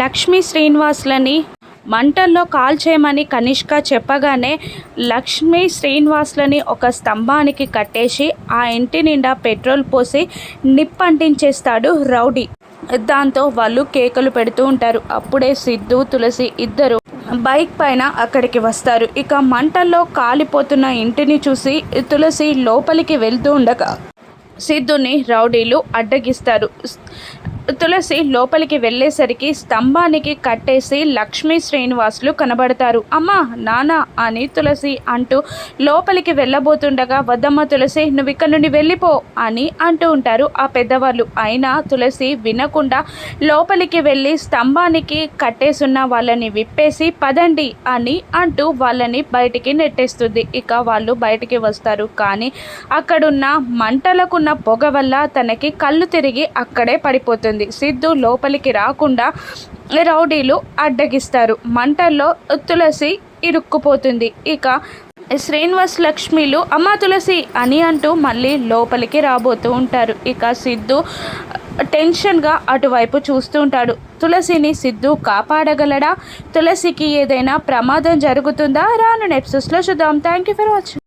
లక్ష్మీ శ్రీనివాసులని మంటల్లో కాల్చేయమని కనిష్క చెప్పగానే లక్ష్మీ శ్రీనివాసులని ఒక స్తంభానికి కట్టేసి ఆ ఇంటి నిండా పెట్రోల్ పోసి నిప్పంటించేస్తాడు రౌడీ. దాంతో వాళ్ళు కేకలు పెడుతూ ఉంటారు. అప్పుడే సిద్ధు తులసి ఇద్దరు బైక్ పైన అక్కడికి వస్తారు. ఇక మంటల్లో కాలిపోతున్న ఇంటిని చూసి తులసి లోపలికి వెళ్తూ ఉండగా సిద్ధుని రౌడీలు అడ్డగిస్తారు. తులసి లోపలికి వెళ్ళేసరికి స్తంభానికి కట్టేసి లక్ష్మీ శ్రీనివాసులు కనబడతారు. అమ్మా నానా అని తులసి అంటూ లోపలికి వెళ్ళబోతుండగా వద్దమ్మ తులసి నువ్వు ఇక్కడ నుండి వెళ్ళిపో అని అంటూ ఉంటారు ఆ పెద్దవాళ్ళు. అయినా తులసి వినకుండా లోపలికి వెళ్ళి స్తంభానికి కట్టేసున్న వాళ్ళని విప్పేసి పదండి అని అంటూ వాళ్ళని బయటికి నెట్టేస్తుంది. ఇక వాళ్ళు బయటికి వస్తారు. కానీ అక్కడున్న మంటలకున్న పొగ వల్ల తనకి కళ్ళు తిరిగి అక్కడే పడిపోతుంది. సిద్ధు లోపలికి రాకుండా రౌడీలు అడ్డగిస్తారు. మంటల్లో తులసి ఇరుక్కుపోతుంది. ఇక శ్రీనివాస్ లక్ష్మిలు అమ్మ తులసి అని అంటూ మళ్ళీ లోపలికి రాబోతూ ఉంటారు. ఇక సిద్ధు టెన్షన్గా అటువైపు చూస్తూ ఉంటాడు. తులసిని సిద్ధు కాపాడగలడా? తులసికి ఏదైనా ప్రమాదం జరుగుతుందా? రాను నెప్సెస్లో చూద్దాం. Thank you for watching.